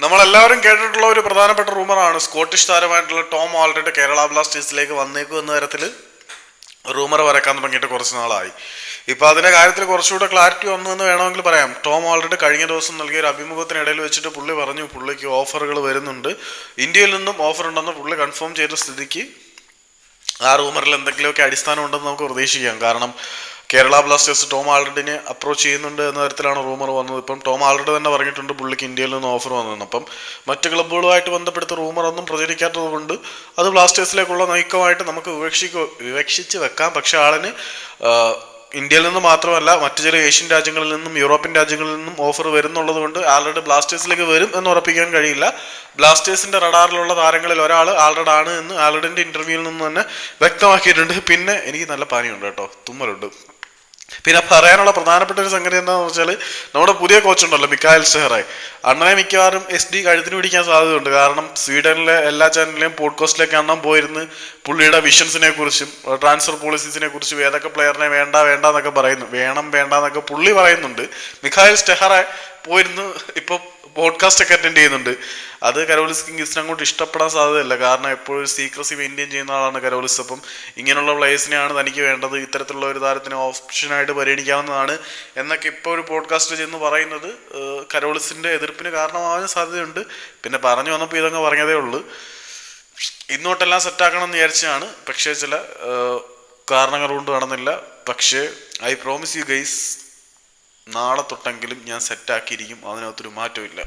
നമ്മളെല്ലാവരും കേട്ടിട്ടുള്ള ഒരു പ്രധാനപ്പെട്ട റൂമറാണ്. സ്കോട്ടിഷ് താരമായിട്ടുള്ള ടോം ആൾറെഡ് കേരള ബ്ലാസ്റ്റേഴ്സിലേക്ക് വന്നേക്കും എന്ന തരത്തിൽ റൂമർ വരക്കാൻ തുടങ്ങിയിട്ട് കുറച്ച് നാളായി. ഇപ്പോൾ അതിന്റെ കാര്യത്തിൽ കുറച്ചുകൂടെ ക്ലാരിറ്റി വന്നു എന്ന് വേണമെങ്കിൽ പറയാം. ടോം ആൾറെഡ് കഴിഞ്ഞ ദിവസം നൽകിയ ഒരു അഭിമുഖത്തിനിടയിൽ വെച്ചിട്ട് പുള്ളി പറഞ്ഞു പുള്ളിക്ക് ഓഫറുകൾ വരുന്നുണ്ട്. ഇന്ത്യയിൽ നിന്നും ഓഫർ ഉണ്ടെന്ന് പുള്ളി കൺഫേം ചെയ്ത സ്ഥിതിക്ക് ആ റൂമറിൽ എന്തെങ്കിലുമൊക്കെ അടിസ്ഥാനം ഉണ്ടെന്ന് നമുക്ക് പ്രതീക്ഷിക്കാം. കാരണം കേരള ബ്ലാസ്റ്റേഴ്സ് ടോം ആൾറെഡിനെ അപ്രോച്ച് ചെയ്യുന്നുണ്ട് എന്ന തരത്തിലാണ് റൂമർ വന്നത്. ഇപ്പം ടോം ആൾറെഡി തന്നെ പറഞ്ഞിട്ടുണ്ട് പുള്ളിക്ക് ഇന്ത്യയിൽ നിന്ന് ഓഫർ വന്നതെന്ന് അപ്പം മറ്റ് ക്ലബ്ബുകളുമായിട്ട് ബന്ധപ്പെടുത്ത റൂമർ ഒന്നും പ്രചരിക്കാത്തതുകൊണ്ട് അത് ബ്ലാസ്റ്റേഴ്സിലേക്കുള്ള നീക്കമായിട്ട് നമുക്ക് വിവക്ഷിക്ക വിവക്ഷിച്ച് വെക്കാം. പക്ഷെ ആളിന് ഇന്ത്യയിൽ നിന്ന് മാത്രമല്ല മറ്റു ചില ഏഷ്യൻ രാജ്യങ്ങളിൽ നിന്നും യൂറോപ്യൻ രാജ്യങ്ങളിൽ നിന്നും ഓഫർ വരുന്നുള്ളത് കൊണ്ട് ആൾറെഡി ബ്ലാസ്റ്റേഴ്സിലേക്ക് വരും എന്ന് ഉറപ്പിക്കാൻ കഴിയില്ല. ബ്ലാസ്റ്റേഴ്സിന്റെ റഡാറിലുള്ള താരങ്ങളിൽ ഒരാൾ ആൾറെഡ് ആണ് എന്ന് ആൾറെഡിന്റെ ഇന്റർവ്യൂവിൽ നിന്ന് തന്നെ വ്യക്തമാക്കിയിട്ടുണ്ട്. പിന്നെ എനിക്ക് നല്ല പാനിയുണ്ട് കേട്ടോ. തുമ്മലുണ്ട്. പിന്നെ പറയാനുള്ള പ്രധാനപ്പെട്ട ഒരു സംഗതി എന്താണെന്ന് വെച്ചാൽ നമ്മുടെ പുതിയ കോച്ചുണ്ടല്ലോ മിക്കായൽ സെഹറായി. അണ്ണനെ മിക്കവാറും എസ് ഡി കഴുത്തിന് പിടിക്കാൻ സാധ്യതയുണ്ട്. കാരണം സ്വീഡനിലെ എല്ലാ ചാനലിലെയും പോഡ്കാസ്റ്റിലേക്ക് അണ്ണം പോയിരുന്ന് പുള്ളിയുടെ വിഷൻസിനെ കുറിച്ചും ട്രാൻസ്ഫർ പോളിസീസിനെ കുറിച്ചും ഏതൊക്കെ പ്ലെയറിനെ വേണ്ട വേണ്ട എന്നൊക്കെ പറയുന്നു. വേണം വേണ്ട എന്നൊക്കെ പുള്ളി പറയുന്നുണ്ട്. മിഖായൽ സ്റ്റെഹറെ പോയിരുന്നു ഇപ്പൊ പോഡ്കാസ്റ്റ് ഒക്കെ അറ്റൻഡ് ചെയ്യുന്നുണ്ട്. അത് കരോലിസ് കിങ്സിന് അങ്ങോട്ട് ഇഷ്ടപ്പെടാൻ സാധ്യതയില്ല. കാരണം എപ്പോഴും സീക്രസി മെയിന്റെയിൻ ചെയ്യുന്ന ആളാണ് കരോലിസ്. അപ്പം ഇങ്ങനെയുള്ള പ്ലേയേഴ്സിനെയാണ് തനിക്ക് വേണ്ടത് ഇത്തരത്തിലുള്ള ഒരു താരത്തിന് ഓപ്ഷനായിട്ട് പരിഗണിക്കാവുന്നതാണ്. എന്നൊക്കെ ഇപ്പോൾ ഒരു പോഡ്കാസ്റ്റ് ചെന്ന് പറയുന്നത് കരോളിസിന്റെ എതിർപ്പിന് കാരണമാവാൻ സാധ്യതയുണ്ട്. പിന്നെ പറഞ്ഞു വന്നപ്പോൾ ഇതങ്ങ് പറഞ്ഞതേ ഉള്ളൂ. ഇന്നോട്ടെല്ലാം സെറ്റാക്കണം എന്ന് വിചാരിച്ചാണ്. പക്ഷേ ചില കാരണങ്ങൾ കൊണ്ട് നടന്നില്ല. പക്ഷേ ഐ പ്രോമിസ് യു ഗൈസ് നാളെ തൊട്ടെങ്കിലും ഞാൻ സെറ്റാക്കിയിരിക്കും അതിനകത്തൊരു മാറ്റമില്ല